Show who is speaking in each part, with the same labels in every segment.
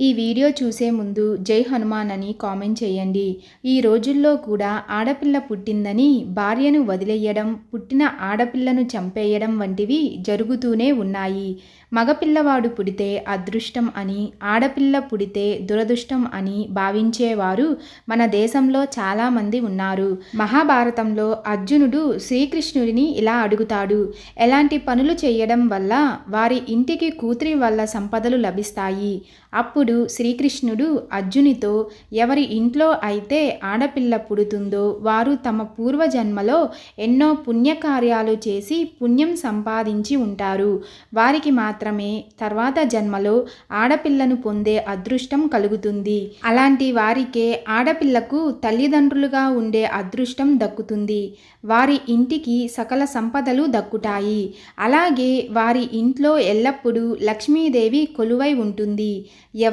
Speaker 1: ఈ వీడియో చూసే ముందు జై హనుమాన్ అని కామెంట్ చేయండి. ఈ రోజుల్లో కూడా ఆడపిల్ల పుట్టిందని భార్యను వదిలేయడం పుట్టిన ఆడపిల్లను చంపేయడం వంటివి జరుగుతూనే ఉన్నాయి. మగపిల్లవాడు పుడితే అదృష్టం అని ఆడపిల్ల పుడితే దురదృష్టం అని భావించేవారు మన దేశంలో చాలామంది ఉన్నారు. మహాభారతంలో అర్జునుడు శ్రీకృష్ణుడిని ఇలా అడుగుతాడు. ఎలాంటి పనులు చేయడం వల్ల వారి ఇంటికి కూతురి వల్ల సంపదలు లభిస్తాయి? అప్పుడు శ్రీకృష్ణుడు అర్జునితో ఎవరి ఇంట్లో అయితే ఆడపిల్ల పుడుతుందో వారు తమ పూర్వజన్మలో ఎన్నో పుణ్యకార్యాలు చేసి పుణ్యం సంపాదించి ఉంటారు. వారికి మాత్రమే తర్వాత జన్మలో ఆడపిల్లను పొందే అదృష్టం కలుగుతుంది. అలాంటి వారికే ఆడపిల్లకు తల్లిదండ్రులుగా ఉండే అదృష్టం దక్కుతుంది. వారి ఇంటికి సకల సంపదలు దక్కుతాయి. అలాగే వారి ఇంట్లో ఎల్లప్పుడూ లక్ష్మీదేవి కొలువై ఉంటుంది.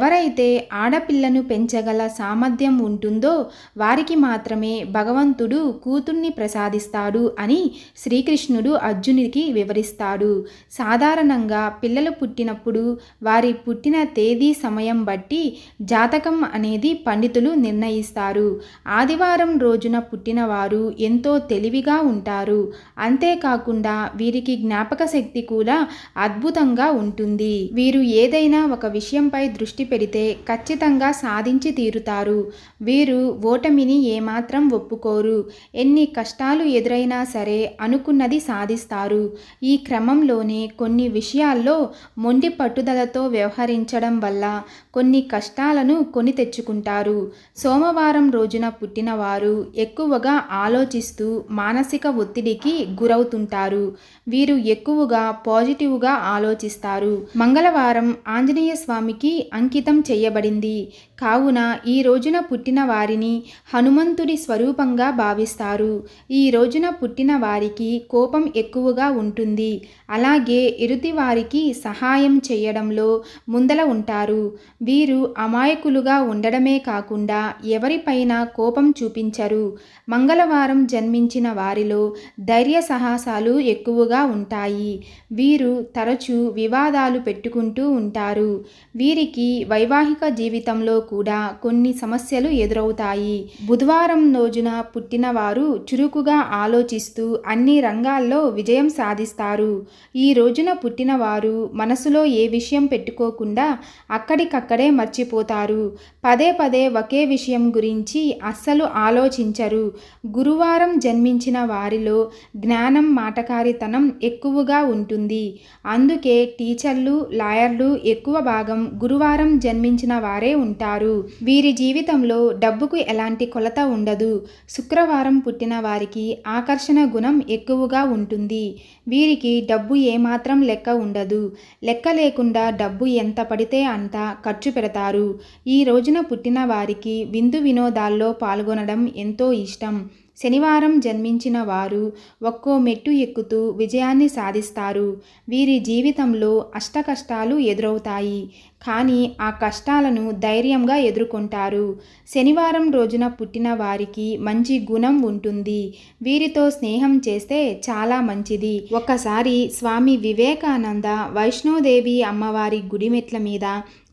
Speaker 1: ఎవరైతే ఆడపిల్లను పెంచగల సామర్థ్యం ఉంటుందో వారికి మాత్రమే భగవంతుడు కూతుర్ని ప్రసాదిస్తాడు అని శ్రీకృష్ణుడు అర్జునికి వివరిస్తాడు. సాధారణంగా పిల్లలు పుట్టినప్పుడు వారి పుట్టిన తేదీ సమయం బట్టి జాతకం అనేది పండితులు నిర్ణయిస్తారు. ఆదివారం రోజున పుట్టినవారు ఎంతో తెలివిగా ఉంటారు. అంతేకాకుండా వీరికి జ్ఞాపక శక్తి కూడా అద్భుతంగా ఉంటుంది. వీరు ఏదైనా ఒక విషయంపై దృష్టి పెడితే ఖచ్చితంగా సాధించి తీరుతారు. వీరు ఓటమిని ఏమాత్రం ఒప్పుకోరు. ఎన్ని కష్టాలు ఎదురైనా సరే అనుకున్నది సాధిస్తారు. ఈ క్రమంలోనే కొన్ని విషయాల్లో మొండి పట్టుదలతో వ్యవహరించడం వల్ల కొన్ని కష్టాలను కొని తెచ్చుకుంటారు. సోమవారం రోజున పుట్టినవారు ఎక్కువగా ఆలోచిస్తూ మానసిక ఒత్తిడికి గురవుతుంటారు. వీరు ఎక్కువగా పాజిటివ్గా ఆలోచిస్తారు. మంగళవారం ఆంజనేయ స్వామికి అంకి అంకితం చేయబడింది. కావున ఈ రోజున పుట్టిన వారిని హనుమంతుడి స్వరూపంగా భావిస్తారు. ఈ రోజున పుట్టిన వారికి కోపం ఎక్కువగా ఉంటుంది. అలాగే ఎరుతి వారికి సహాయం చేయడంలో ముందల ఉంటారు. వీరు అమాయకులుగా ఉండడమే కాకుండా ఎవరిపైన కోపం చూపించరు. మంగళవారం జన్మించిన వారిలో ధైర్య సాహసాలు ఎక్కువగా ఉంటాయి. వీరు తరచూ వివాదాలు పెట్టుకుంటూ ఉంటారు. వీరికి వైవాహిక జీవితంలో కూడా కొన్ని సమస్యలు ఎదురవుతాయి. బుధవారం రోజున పుట్టిన వారు చురుకుగా ఆలోచిస్తూ అన్ని రంగాల్లో విజయం సాధిస్తారు. ఈ రోజున పుట్టిన వారు మనసులో ఏ విషయం పెట్టుకోకుండా అక్కడికక్కడే మర్చిపోతారు. పదే పదే ఒకే విషయం గురించి అస్సలు ఆలోచించరు. గురువారం జన్మించిన వారిలో జ్ఞానం మాటకారితనం ఎక్కువగా ఉంటుంది. అందుకే టీచర్లు లాయర్లు ఎక్కువ భాగం గురువారం జన్మించిన వారే ఉంటారు. వీరి జీవితంలో డబ్బుకు ఎలాంటి కొలత ఉండదు. శుక్రవారం పుట్టిన వారికి ఆకర్షణ గుణం ఎక్కువగా ఉంటుంది. వీరికి డబ్బు ఏమాత్రం లెక్క ఉండదు. లెక్క లేకుండా డబ్బు ఎంత పడితే అంత ఖర్చు పెడతారు. ఈ రోజున పుట్టిన వారికి విందు వినోదాల్లో పాల్గొనడం ఎంతో ఇష్టం. శనివారం జన్మించిన వారు ఒక్కో మెట్టు ఎక్కుతూ విజయాన్ని సాధిస్తారు. వీరి జీవితంలో అష్టకష్టాలు ఎదురవుతాయి. కానీ ఆ కష్టాలను ధైర్యంగా ఎదుర్కొంటారు. శనివారం రోజున పుట్టిన వారికి మంచి గుణం ఉంటుంది. వీరితో స్నేహం చేస్తే చాలా మంచిది. ఒకసారి స్వామి వివేకానంద వైష్ణోదేవి అమ్మవారి గుడిమెట్ల మీద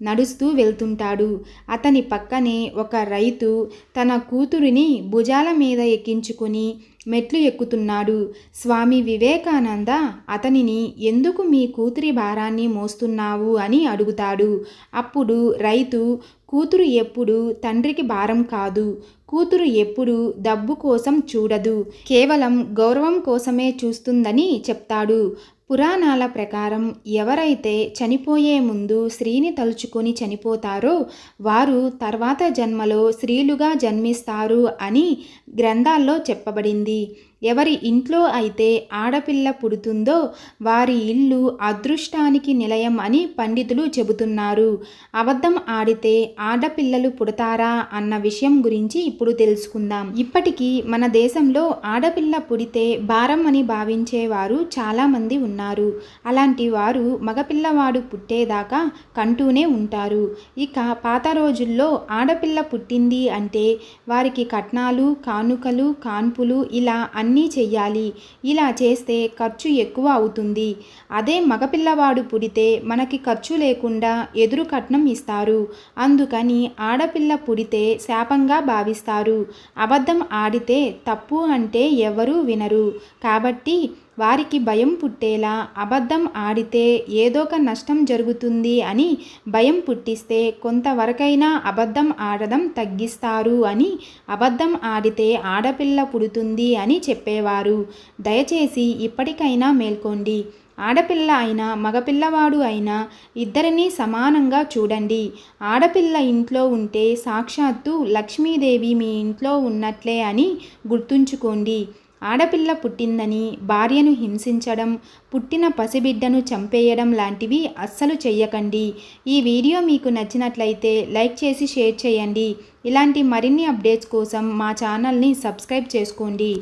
Speaker 1: నడుస్తూ వెళ్తుంటాడు. అతని పక్కనే ఒక రైతు తన కూతురిని భుజాల మీద ఎక్కించుకుని మెట్లు ఎక్కుతున్నాడు. స్వామి వివేకానంద అతనిని ఎందుకు మీ కూతురి భారాన్ని మోస్తున్నావు అని అడుగుతాడు. అప్పుడు రైతు కూతురు ఎప్పుడు తండ్రికి భారం కాదు. కూతురు ఎప్పుడు డబ్బు కోసం చూడదు. కేవలం గౌరవం కోసమే చూస్తుందని చెప్తాడు. పురాణాల ప్రకారం ఎవరైతే చనిపోయే ముందు స్త్రీని తలుచుకొని చనిపోతారో వారు తర్వాత జన్మలో స్త్రీలుగా జన్మిస్తారు అని గ్రంథాల్లో చెప్పబడింది. ఎవరి ఇంట్లో అయితే ఆడపిల్ల పుడుతుందో వారి ఇల్లు అదృష్టానికి నిలయం అని పండితులు చెబుతున్నారు. అబద్ధం ఆడితే ఆడపిల్లలు పుడతారా అన్న విషయం గురించి ఇప్పుడు తెలుసుకుందాం. ఇప్పటికీ మన దేశంలో ఆడపిల్ల పుడితే భారం అని భావించేవారు చాలామంది ఉన్నారు. అలాంటి వారు మగపిల్లవాడు పుట్టేదాకా కంటూనే ఉంటారు. ఇక పాత రోజుల్లో ఆడపిల్ల పుట్టింది అంటే వారికి కట్నాలు కానుకలు కాన్పులు ఇలా అన్ని అన్నీ చెయ్యాలి. ఇలా చేస్తే ఖర్చు ఎక్కువ అవుతుంది. అదే మగపిల్లవాడు పుడితే మనకి ఖర్చు లేకుండా ఎదురు కట్నం ఇస్తారు. అందుకని ఆడపిల్ల పుడితే శాపంగా భావిస్తారు. అబద్ధం ఆడితే తప్పు అంటే ఎవరూ వినరు. కాబట్టి వారికి భయం పుట్టేలా అబద్ధం ఆడితే ఏదోక నష్టం జరుగుతుంది అని భయం పుట్టిస్తే కొంతవరకైనా అబద్ధం ఆడడం తగ్గిస్తారు అని అబద్ధం ఆడితే ఆడపిల్ల పుడుతుంది అని చెప్పేవారు. దయచేసి ఇప్పటికైనా మేల్కోండి. ఆడపిల్ల అయినా మగపిల్లవాడు అయినా ఇద్దరినీ సమానంగా చూడండి. ఆడపిల్ల ఇంట్లో ఉంటే సాక్షాత్తు లక్ష్మీదేవి మీ ఇంట్లో ఉన్నట్లే అని గుర్తుంచుకోండి. ఆడపిల్ల పుట్టిందని భార్యను హింసించడం పుట్టిన పసిబిడ్డను చంపేయడం లాంటివి అస్సలు చెయ్యకండి. ఈ వీడియో మీకు నచ్చినట్లయితే లైక్ చేసి షేర్ చేయండి. ఇలాంటి మరిన్ని అప్డేట్స్ కోసం మా ఛానల్ని సబ్స్క్రైబ్ చేసుకోండి.